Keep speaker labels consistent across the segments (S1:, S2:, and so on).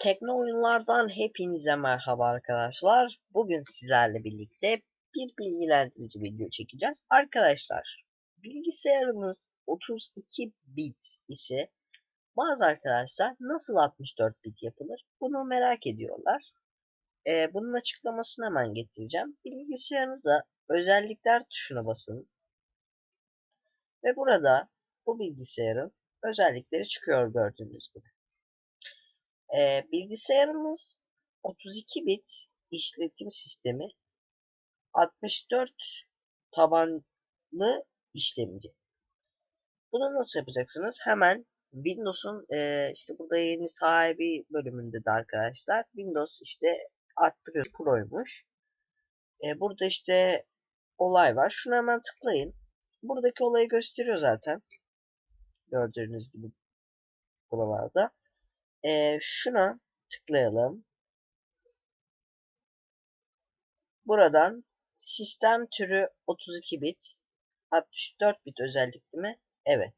S1: Tekno oyunlardan hepinize merhaba arkadaşlar. Bugün sizlerle birlikte bir bilgilendirici video çekeceğiz. Arkadaşlar bilgisayarınız 32 bit ise bazı arkadaşlar nasıl 64 bit yapılır bunu merak ediyorlar. Ee, bunun açıklamasını hemen getireceğim. Bilgisayarınıza özellikler tuşuna basın. Ve burada bu bilgisayarın özellikleri çıkıyor gördüğünüz gibi. Ee, bilgisayarımız 32 bit işletim sistemi 64 tabanlı işlemci. Bunu nasıl yapacaksınız? Hemen Windows'un e, işte burada yeni sahibi bölümünde de arkadaşlar Windows işte arttırıyor Pro'ymuş. E, burada işte olay var. Şuna hemen tıklayın. Buradaki olayı gösteriyor zaten. Gördüğünüz gibi buralarda. Ee, şuna tıklayalım. Buradan sistem türü 32 bit 64 bit özellikli mi? Evet.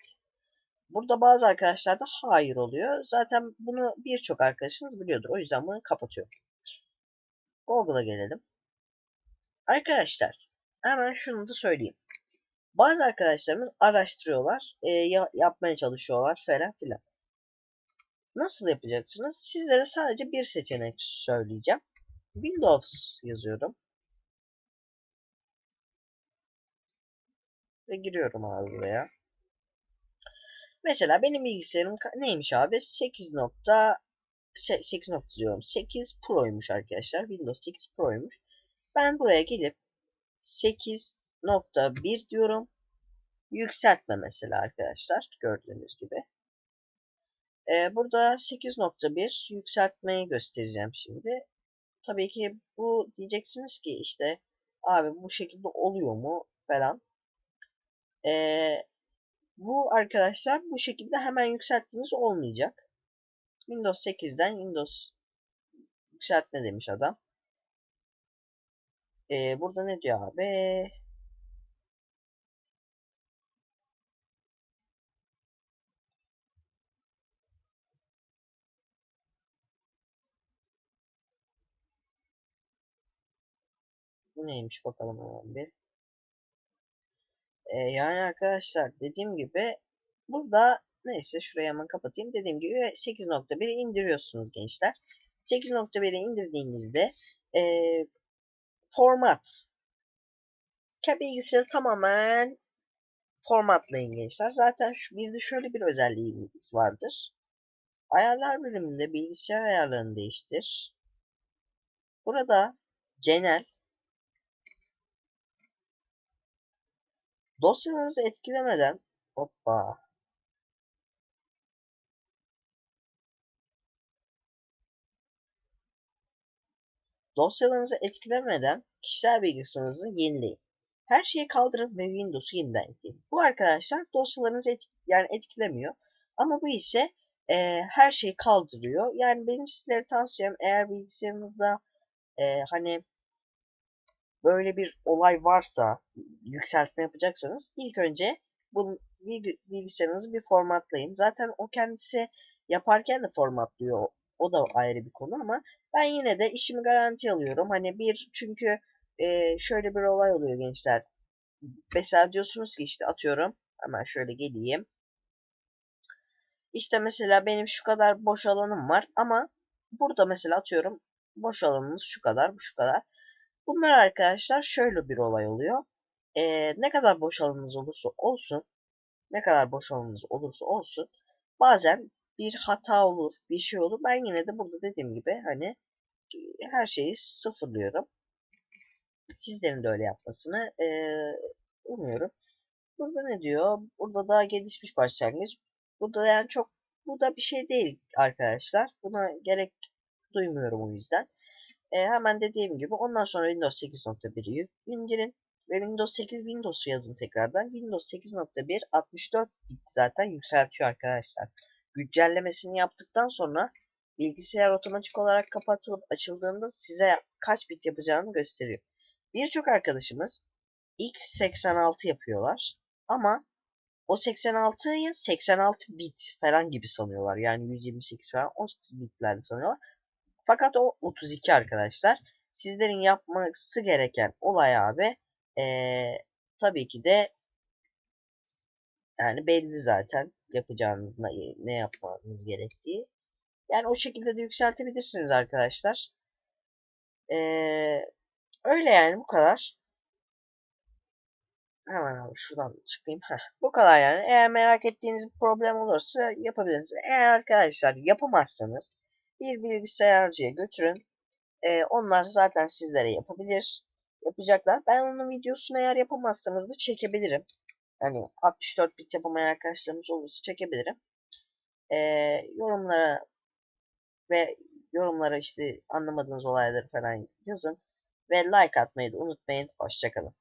S1: Burada bazı arkadaşlarda hayır oluyor. Zaten bunu birçok arkadaşınız biliyordur. O yüzden bunu kapatıyorum. Google'a gelelim. Arkadaşlar hemen şunu da söyleyeyim. Bazı arkadaşlarımız araştırıyorlar, e, yapmaya çalışıyorlar falan filan. Nasıl yapacaksınız? Sizlere sadece bir seçenek söyleyeceğim. Windows yazıyorum. Ve giriyorum abi. Mesela benim bilgisayarım neymiş abi? 8 nokta 8 nokta diyorum. 8 Pro'ymuş arkadaşlar. Windows 8 Pro'ymuş. Ben buraya gelip 8.1 diyorum. Yükseltme mesela arkadaşlar. Gördüğünüz gibi. Burada 8.1 yükseltmeyi göstereceğim şimdi. Tabii ki bu diyeceksiniz ki işte abi bu şekilde oluyor mu falan. Ee, bu arkadaşlar bu şekilde hemen yükselttiğiniz olmayacak. Windows 8'den Windows yükseltme demiş adam. Ee, burada ne diyor abi? Neymiş bakalım hemen bir. Ee, yani arkadaşlar dediğim gibi burada neyse şurayı hemen kapatayım. Dediğim gibi 8.1'i indiriyorsunuz gençler. 8.1'i indirdiğinizde e, format bilgisayarı tamamen formatlayın gençler. Zaten şu, bir de şöyle bir özelliğimiz vardır. Ayarlar bölümünde bilgisayar ayarlarını değiştir. Burada genel Dosyalarınızı etkilemeden hoppa Dosyalarınızı etkilemeden kişisel bilgisayarınızı yenileyin. Her şeyi kaldırın ve Windows'u yeniden ekleyin. Bu arkadaşlar dosyalarınızı etk yani etkilemiyor. Ama bu ise e, her şeyi kaldırıyor. Yani benim sizlere tavsiyem eğer bilgisayarınızda e, hani böyle bir olay varsa yükseltme yapacaksanız ilk önce bu bilgisayarınızı bir formatlayın. Zaten o kendisi yaparken de formatlıyor. O da ayrı bir konu ama ben yine de işimi garanti alıyorum. Hani bir çünkü e, şöyle bir olay oluyor gençler. Mesela diyorsunuz ki işte atıyorum hemen şöyle geleyim. İşte mesela benim şu kadar boş alanım var ama burada mesela atıyorum boş alanınız şu kadar bu şu kadar. Bunlar arkadaşlar şöyle bir olay oluyor. Ee, ne kadar boş alanınız olursa olsun, ne kadar boş alanınız olursa olsun, bazen bir hata olur, bir şey olur. Ben yine de burada dediğim gibi hani her şeyi sıfırlıyorum. Sizlerin de öyle yapmasını e, umuyorum. Burada ne diyor? Burada daha gelişmiş başlangıç. Burada yani çok bu da bir şey değil arkadaşlar. Buna gerek duymuyorum o yüzden. E, hemen dediğim gibi ondan sonra Windows 8.1'i indirin. Ve Windows 8 Windows'u yazın tekrardan. Windows 8.1 64 bit zaten yükseltiyor arkadaşlar. Güncellemesini yaptıktan sonra bilgisayar otomatik olarak kapatılıp açıldığında size kaç bit yapacağını gösteriyor. Birçok arkadaşımız x86 yapıyorlar ama o 86'yı 86 bit falan gibi sanıyorlar. Yani 128 falan o bitlerde sanıyorlar. Fakat o 32 arkadaşlar. Sizlerin yapması gereken olay abi ee, tabii ki de yani belli zaten yapacağınız ne, yapmanız gerektiği. Yani o şekilde de yükseltebilirsiniz arkadaşlar. Ee, öyle yani bu kadar. Hemen abi şuradan çıkayım. Heh, bu kadar yani. Eğer merak ettiğiniz bir problem olursa yapabilirsiniz. Eğer arkadaşlar yapamazsanız bir bilgisayarcıya götürün. Ee, onlar zaten sizlere yapabilir. Yapacaklar. Ben onun videosunu eğer yapamazsanız da çekebilirim. Hani 64 bit yapamayan arkadaşlarımız olursa çekebilirim. Ee, yorumlara ve yorumlara işte anlamadığınız olayları falan yazın. Ve like atmayı da unutmayın. Hoşçakalın.